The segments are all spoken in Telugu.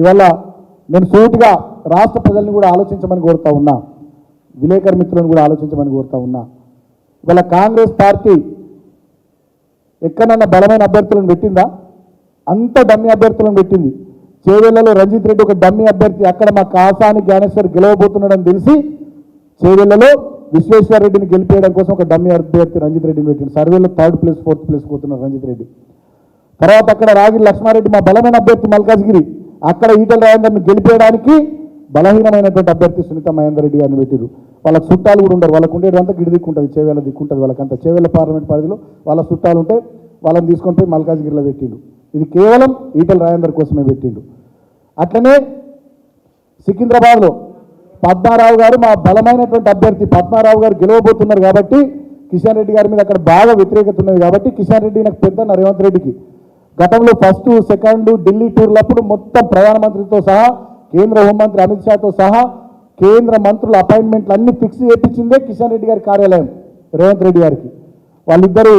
ఇవాళ నేను సూటిగా రాష్ట్ర ప్రజల్ని కూడా ఆలోచించమని కోరుతా ఉన్నా విలేకరు మిత్రులను కూడా ఆలోచించమని కోరుతా ఉన్నా. ఇవాళ కాంగ్రెస్ పార్టీ ఎక్కడన్నా బలమైన అభ్యర్థులను పెట్టిందా? అంత డమ్మి అభ్యర్థులను పెట్టింది. చేవెళ్ళలో రంజిత్ రెడ్డి ఒక డమ్మి అభ్యర్థి అక్కడ మా కాసాని జ్ఞానేశ్వర్ గెలవబోతున్నాడని తెలిసి చేవెళ్ళలో విశ్వేశ్వర రెడ్డిని గెలిపేయడం కోసం ఒక డమ్మి అభ్యర్థి రంజిత్ రెడ్డిని పెట్టింది సర్వేలో థర్డ్ ప్లేస్ ఫోర్త్ ప్లేస్ పోతున్నారు రంజిత్ రెడ్డి. తర్వాత అక్కడ రాగి లక్ష్మారెడ్డి మా బలమైన అభ్యర్థి మల్కాజ్గిరి. అక్కడ ఈటల రాజేందర్ని గెలిపేయడానికి బలహీనమైనటువంటి అభ్యర్థి సునీత మహేందర్ రెడ్డి గారిని పెట్టారు వాళ్ళకి చుట్టాలు కూడా ఉండరు. వాళ్ళకు ఉండేదంతా గిడి దిక్కుంటుంది చేవేళ్ళ దిక్కుంటుంది వాళ్ళకంతా. చేవేళ్ళ పార్లమెంట్ పరిధిలో వాళ్ళ చుట్టాలు ఉంటే వాళ్ళని తీసుకొని పోయి మల్కాజ్గిరిలో పెట్టిండు. ఇది కేవలం ఈటల రాజేందర్ కోసమే పెట్టిండు. అట్లనే సికింద్రాబాద్లో పద్మారావు గారు మా బలమైనటువంటి అభ్యర్థి పద్మారావు గారు గెలవబోతున్నారు కాబట్టి కిషన్ రెడ్డి గారి మీద అక్కడ బాగా వ్యతిరేకత ఉన్నది కాబట్టి కిషన్ రెడ్డి నాకు పెద్ద రేవంత్ రెడ్డికి గతంలో ఫస్ట్ సెకండ్ ఢిల్లీ టూర్లప్పుడు మొత్తం ప్రధానమంత్రితో సహా కేంద్ర హోంమంత్రి అమిత్ షాతో సహా కేంద్ర మంత్రుల అపాయింట్మెంట్లు అన్ని ఫిక్స్ చేయించిందే కిషన్ రెడ్డి గారి కార్యాలయం రేవంత్ రెడ్డి గారికి. వాళ్ళిద్దరూ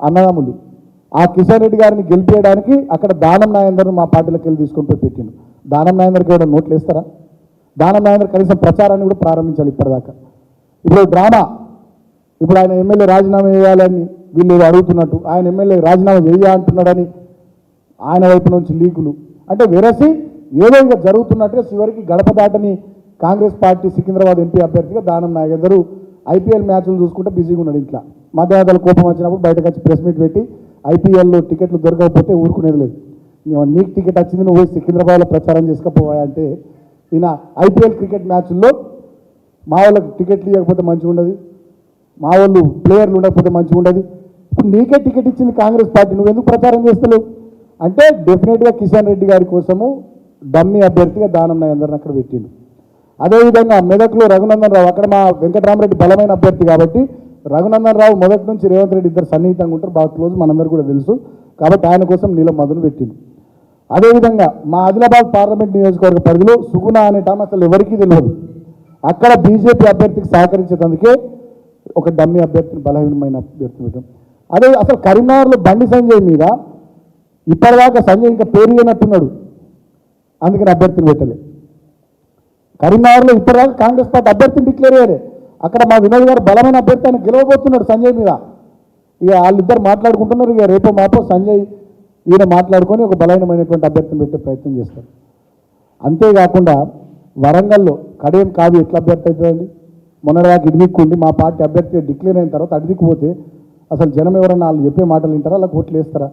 అన్నదమ్ములు. ఆ కిషన్ రెడ్డి గారిని గెలిపేయడానికి అక్కడ దానం నాయందర్ను మా పార్టీలోకి వెళ్ళి తీసుకొని పోయి పెట్టిండు. దానం నాయందర్కి కూడా నోట్లు వేస్తారా? దానం నాయందర్ కనీసం ప్రచారాన్ని కూడా ప్రారంభించాలి ఇప్పటిదాకా. ఇప్పుడు డ్రామా. ఇప్పుడు ఆయన ఎమ్మెల్యే రాజీనామా చేయాలని వీళ్ళు అడుగుతున్నట్టు. ఆయన ఎమ్మెల్యే రాజీనామా చేయ అంటున్నాడని ఆయన వైపు నుంచి లీకులు. అంటే వెరసి ఏదో ఇంకా జరుగుతున్నట్టుగా చివరికి గడప దాటని కాంగ్రెస్ పార్టీ సికింద్రాబాద్ ఎంపీ అభ్యర్థిగా దానం నాగేందరు ఐపీఎల్ మ్యాచ్లు చూసుకుంటే బిజీగా ఉన్నాడు ఇంట్లో. మధ్యాహ్నాలు కోపం వచ్చినప్పుడు బయటకు వచ్చి ప్రెస్ మీట్ పెట్టి ఐపీఎల్లో టికెట్లు దొరకకపోతే ఊరుకునేది లేదు. నీకు టికెట్ వచ్చింది నువ్వు పోయి సికింద్రాబాద్లో ప్రచారం చేసుకపోవా అంటే ఈయన ఐపీఎల్ క్రికెట్ మ్యాచ్ల్లో మా వాళ్ళకి టికెట్లు ఇవ్వకపోతే మంచిగా ఉండదు. మా వాళ్ళు ప్లేయర్లు ఉండకపోతే మంచిగా ఉండదు. ఇప్పుడు నీకే టికెట్ ఇచ్చింది కాంగ్రెస్ పార్టీ నువ్వు ఎందుకు ప్రచారం చేస్తలేవు? అంటే డెఫినెట్గా కిషన్ రెడ్డి గారి కోసము డమ్మీ అభ్యర్థిగా దానం నాయందరిని అక్కడ పెట్టిండు. అదేవిధంగా మెదక్లో రఘునందన్ రావు అక్కడ మా వెంకటరామరెడ్డి బలమైన అభ్యర్థి కాబట్టి రఘునందన్ రావు మొదటి నుంచి రేవంత్ రెడ్డి ఇద్దరు సన్నిహితంగా ఉంటారు. బాగా క్లోజ్ మనందరూ కూడా తెలుసు. కాబట్టి ఆయన కోసం నీలం మధును పెట్టిండు. అదేవిధంగా మా ఆదిలాబాద్ పార్లమెంట్ నియోజకవర్గ పరిధిలో సుగుణ అనే అసలు ఎవరికీ తెలియదు. అక్కడ బీజేపీ అభ్యర్థికి సహకరించేటందుకే ఒక డమ్మీ అభ్యర్థిని బలహీనమైన అభ్యర్థి పెట్టాం అదే అసలు కరీంనగర్లో బండి సంజయ్ మీద ఇప్పటిదాకా సంజయ్ ఇంకా పేరు లేనట్టున్నాడు. అందుకని అభ్యర్థిని పెట్టలే కరీంనగర్లో ఇప్పటిదాకా కాంగ్రెస్ పార్టీ అభ్యర్థిని డిక్లేర్ అయ్యారు అక్కడ మా వినోద్ గారు బలమైన అభ్యర్థి ఆయన గెలవబోతున్నాడు సంజయ్ మీద. ఇక వాళ్ళిద్దరు మాట్లాడుకుంటున్నారు. ఇక రేపో మాపో సంజయ్ ఈయన మాట్లాడుకొని ఒక బలహీనమైనటువంటి అభ్యర్థిని పెట్టే ప్రయత్నం చేస్తారు. అంతేకాకుండా వరంగల్లో కడియం కావి ఎట్లా అభ్యర్థి అవుతుందండి? మొన్నటిదాకా ఇటుదిక్కుండి మా పార్టీ అభ్యర్థి డిక్లేర్ అయిన తర్వాత అటుదిక్కుపోతే అసలు జనం ఎవరన్నా వాళ్ళు చెప్పే మాటలు వింటారా అలా ఓట్లు వేస్తారా?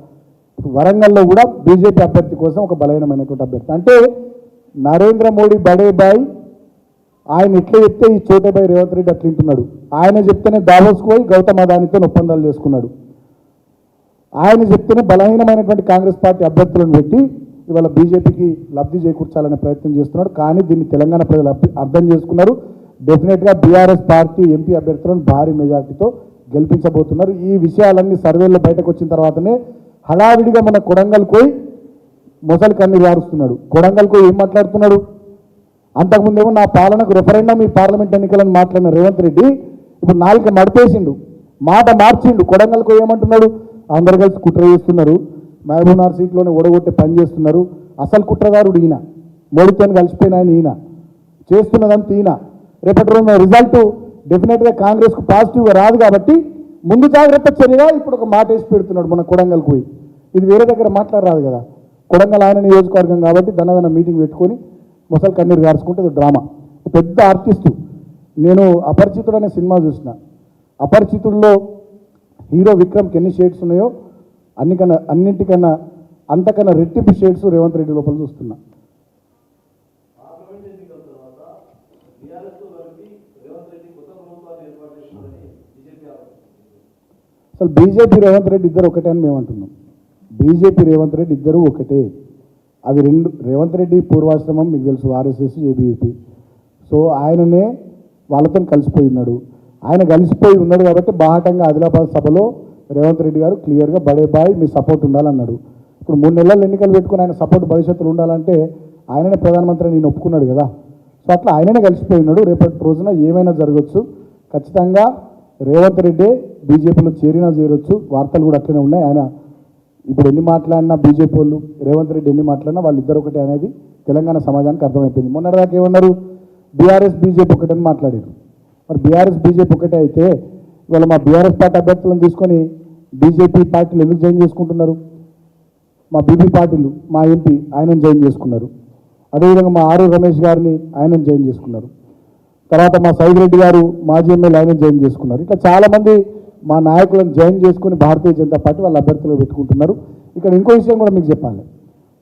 వరంగల్లో కూడా బీజేపీ అభ్యర్థి కోసం ఒక బలహీనమైనటువంటి అభ్యర్థి. అంటే నరేంద్ర మోడీ బడే బాయ్ ఆయన ఎట్లా చెప్తే ఈ చోటేబాయి రేవంత్ రెడ్డి అట్లా వింటున్నాడు. ఆయన చెప్తేనే దావోస్కు పోయి గౌతమ్ అదానితో ఒప్పందాలు చేసుకున్నాడు. ఆయన చెప్తేనే బలహీనమైనటువంటి కాంగ్రెస్ పార్టీ అభ్యర్థులను పెట్టి ఇవాళ బీజేపీకి లబ్ధి చేకూర్చాలనే ప్రయత్నం చేస్తున్నాడు. కానీ దీన్ని తెలంగాణ ప్రజలు అర్థం చేసుకున్నారు. డెఫినెట్గా బీఆర్ఎస్ పార్టీ ఎంపీ అభ్యర్థులను భారీ మెజార్టీతో గెలిపించబోతున్నారు. ఈ విషయాలన్నీ సర్వేల్లో బయటకు వచ్చిన తర్వాతనే హడావిడిగా మన కొడంగల్ పోయి మొసలి కన్నీరు ఆరుస్తున్నాడు కొడంగల్ పోయి ఏం మాట్లాడుతున్నాడు? అంతకుముందేమో నా పాలనకు రెఫరెండం ఈ పార్లమెంట్ ఎన్నికలను మాట్లాడిన రేవంత్ రెడ్డి ఇప్పుడు నాలుక నడిపేసిండు మాట మార్చిండు. కొడంగల్కు ఏమంటున్నాడు? అందరు కలిసి కుట్ర చేస్తున్నారు. మహబూబ్నగర్ సీట్లోనే ఓడగొట్టే పని చేస్తున్నారు. అసలు కుట్రదారుడు ఈయన. మోడీతో కలిసిపోయిన ఆయన ఈయన. చేస్తున్నదంతా ఈయన. రేపటి రోజున రిజల్ట్ డెఫినెట్గా కాంగ్రెస్కు పాజిటివ్గా రాదు కాబట్టి ముందు జాగ్రత్త చర్యగా ఇప్పుడు ఒక మాట వేసి పెడుతున్నాడు మన కొడంగల్కి పోయి. ఇది వేరే దగ్గర మాట్లాడరాదు కదా. కొడంగల్ ఆయన నియోజకవర్గం కాబట్టి దన్నదన్న మీటింగ్ పెట్టుకొని ముసలి కన్నీరు గార్చుకుంటే డ్రామా. ఒక పెద్ద ఆర్టిస్టు. నేను అపరిచితుడు అనే సినిమా చూసిన. అపరిచితుల్లో హీరో విక్రమ్కి ఎన్ని షేడ్స్ ఉన్నాయో అన్నికన్నా అన్నింటికన్నా అంతకన్నా రెట్టింపు షేడ్స్ రేవంత్ రెడ్డి లోపల చూస్తున్నా పార్లమెంట్ ఎన్నికల తర్వాత బీఆర్ఎస్తో కలిపి రేవంత్ రెడ్డి కొత్త ప్రభుత్వాన్ని ఏర్పాటు చేస్తున్నారని బీజేపీ ఆరోపిస్తుంది అసలు బీజేపీ రేవంత్ రెడ్డి ఇద్దరు ఒకటే అని మేము అంటున్నాం. బీజేపీ రేవంత్ రెడ్డి ఇద్దరు ఒకటే. అవి రెండు రేవంత్ రెడ్డి పూర్వాశ్రమం మీకు తెలుసు ఆర్ఎస్ఎస్ ఏబీవీపీ సో ఆయననే వాళ్ళతో కలిసిపోయి ఉన్నాడు. ఆయన కలిసిపోయి ఉన్నాడు కాబట్టి బాహటంగా ఆదిలాబాద్ సభలో రేవంత్ రెడ్డి గారు క్లియర్గా బడే బాయ్ మీ సపోర్ట్ ఉండాలన్నాడు. ఇప్పుడు మూడు నెలలు ఎన్నికలు పెట్టుకుని ఆయన సపోర్ట్ భవిష్యత్తులో ఉండాలంటే ఆయననే ప్రధానమంత్రి నేను ఒప్పుకున్నాడు కదా. సో అట్లా ఆయననే కలిసిపోయి ఉన్నాడు. రేపటి రోజున ఏమైనా జరగచ్చు ఖచ్చితంగా రేవంత్ రెడ్డి బీజేపీలో చేరినా చేరొచ్చు వార్తలు కూడా అట్లనే ఉన్నాయి. ఆయన ఇప్పుడు ఎన్ని మాట్లాడినా బీజేపీ వాళ్ళు రేవంత్ రెడ్డి ఎన్ని మాట్లాడినా వాళ్ళిద్దరు ఒకటే అనేది తెలంగాణ సమాజానికి అర్థమైపోయింది. మొన్నటిదాకా ఏమన్నారు? బీఆర్ఎస్ బీజేపీ ఒకటని మాట్లాడారు. మరి బీఆర్ఎస్ బీజేపీ ఒకటే అయితే ఇవాళ మా బీఆర్ఎస్ పార్టీ అభ్యర్థులను తీసుకొని బీజేపీ పార్టీలు ఎందుకు జాయిన్ చేసుకుంటున్నారు? మా బీబీ పార్టీలు మా ఎంపీ ఆయనను జాయిన్ చేసుకున్నారు. అదేవిధంగా మా ఆరు రమేష్ గారిని ఆయనను జాయిన్ చేసుకున్నారు. తర్వాత మా సైద్ రెడ్డి గారు మాజీ ఎమ్మెల్యే ఆయన జాయిన్ చేసుకున్నారు. ఇట్లా చాలామంది మా నాయకులను జాయిన్ చేసుకుని భారతీయ జనతా పార్టీ వాళ్ళ అభ్యర్థులు పెట్టుకుంటున్నారు. ఇక్కడ ఇంకో విషయం కూడా మీకు చెప్పాలి.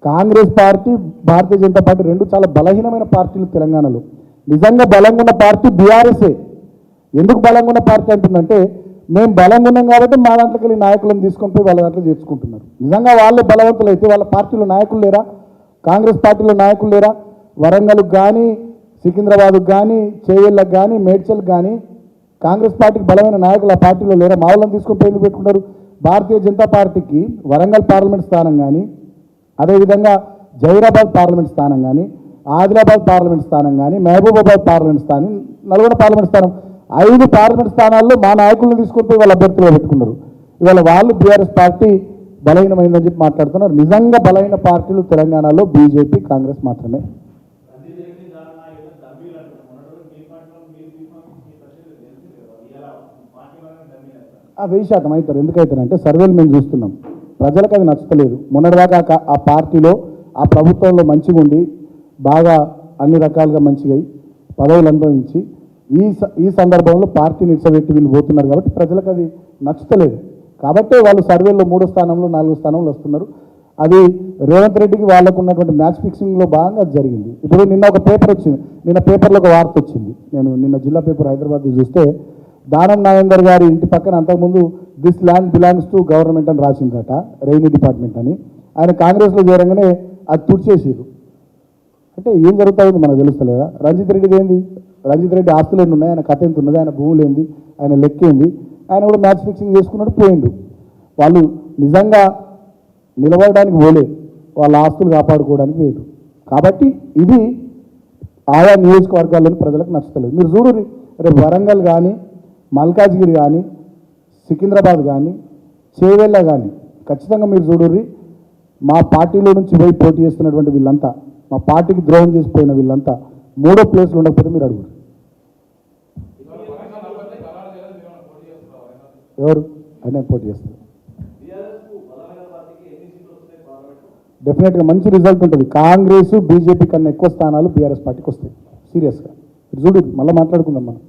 కాంగ్రెస్ పార్టీ భారతీయ జనతా పార్టీ రెండు చాలా బలహీనమైన పార్టీలు తెలంగాణలో. నిజంగా బలంగా ఉన్న పార్టీ బీఆర్ఎస్ఏ. ఎందుకు బలంగా ఉన్న పార్టీ అంటుందంటే మేము బలంగా ఉన్నాం కాబట్టి మా దాంట్లోకి వెళ్ళి నాయకులను తీసుకొని పోయి వాళ్ళ దాంట్లో చేర్చుకుంటున్నారు. నిజంగా వాళ్ళే బలవంతులు అయితే వాళ్ళ పార్టీలో నాయకులు లేరా? కాంగ్రెస్ పార్టీలో నాయకులు లేరా? వరంగల్కి కానీ సికింద్రాబాద్కు కానీ చేవెళ్ళకు కానీ మేడ్చల్కి కానీ కాంగ్రెస్ పార్టీకి బలమైన నాయకులు ఆ పార్టీలో లేరా? మావులను తీసుకొని పోయి పెట్టుకుంటారు? భారతీయ జనతా పార్టీకి వరంగల్ పార్లమెంట్ స్థానం కానీ అదేవిధంగా జైరాబాద్ పార్లమెంట్ స్థానం కానీ ఆదిలాబాద్ పార్లమెంట్ స్థానం కానీ మహబూబాబాద్ పార్లమెంట్ స్థానం నల్గొండ పార్లమెంట్ స్థానం ఐదు పార్లమెంట్ స్థానాల్లో మా నాయకులను తీసుకొని పోయి వాళ్ళ అభ్యర్థులు పెట్టుకున్నారు. ఇవాళ వాళ్ళు బీఆర్ఎస్ పార్టీ బలహీనమైందని చెప్పి మాట్లాడుతున్నారు. నిజంగా బలహీన పార్టీలు తెలంగాణలో బీజేపీ కాంగ్రెస్ మాత్రమే తండ్రి దగ్గర దాని ఏదో డమ్మీలు అంటారు మొన్నటి మీ పార్టీలో మీరు తీసుకొని మీ ప్రశ్నలు తెలిసింది కదా ఇలా పార్టీ వాళ్ళని డమ్మీలు అంటారు ఆ వెయ్యి శాతం అవుతారు. ఎందుకు సర్వేలు మేము చూస్తున్నాం. ప్రజలకు అది నచ్చలేదు మొన్నటిదాకా ఆ ఆ పార్టీలో ఆ ప్రభుత్వంలో మంచిగా ఉండి బాగా అన్ని రకాలుగా మంచిగా పదవులు అనుభవించి ఈ స- ఈ సందర్భంలో పార్టీని ఇచ్చబెట్టి వీళ్ళు పోతున్నారు కాబట్టి ప్రజలకు అది నచ్చుతలేదు. కాబట్టే వాళ్ళు సర్వేలో మూడో స్థానంలో నాలుగో స్థానంలో వస్తున్నారు. అది రేవంత్ రెడ్డికి వాళ్ళకు ఉన్నటువంటి మ్యాచ్ ఫిక్సింగ్లో భాగంగా జరిగింది. ఇప్పుడు నిన్న ఒక పేపర్ వచ్చింది. నిన్న పేపర్లో ఒక వార్త వచ్చింది. నేను నిన్న జిల్లా పేపర్ హైదరాబాద్ చూస్తే దానం నాగేందర్ గారి ఇంటి పక్కన అంతకుముందు this land belongs to government అని రాసిందట రెవెన్యూ డిపార్ట్మెంట్ అని. ఆయన కాంగ్రెస్లో చేరంగానే అది తుడిచేసారు అంటే ఏం జరుగుతుంది మనకు తెలుస్తలేదా? రంజిత్ రెడ్డిది ఏంది? రంజిత్ రెడ్డి ఆస్తులు ఎన్ని ఉన్నాయి? ఆయన కథ ఎంత ఉన్నది? ఆయన భూములు ఏంది? ఆయన లెక్క ఏంది? ఆయన కూడా మ్యాచ్ ఫిక్సింగ్ చేసుకున్నాడు పోయిండు. వాళ్ళు నిజంగా నిలబడడానికి పోలే. వాళ్ళ ఆస్తులు కాపాడుకోవడానికి లేదు కాబట్టి ఇది ఆయా నియోజకవర్గాల్లోని ప్రజలకు నచ్చుతలేదు. మీరు చూడు రేపు వరంగల్ కానీ మల్కాజ్గిరి కానీ సికింద్రాబాద్ కానీ చేవెళ్ళ కానీ ఖచ్చితంగా మీరు చూడుర్రి. మా పార్టీలో నుంచి పోయి పోటీ చేస్తున్నటువంటి వీళ్ళంతా మా పార్టీకి ద్రోహం చేసిపోయిన వీళ్ళంతా మూడో ప్లేస్లో ఉండకపోతే మీరు అడుగురు ఎవరు? ఆయన పోటీ చేస్తారు. డెఫినెట్గా మంచి రిజల్ట్ ఉంటుంది. కాంగ్రెస్ బీజేపీ కన్నా ఎక్కువ స్థానాలు బీఆర్ఎస్ పార్టీకి వస్తాయి. సీరియస్గా చూడు మళ్ళీ మాట్లాడుకుందాం మనం.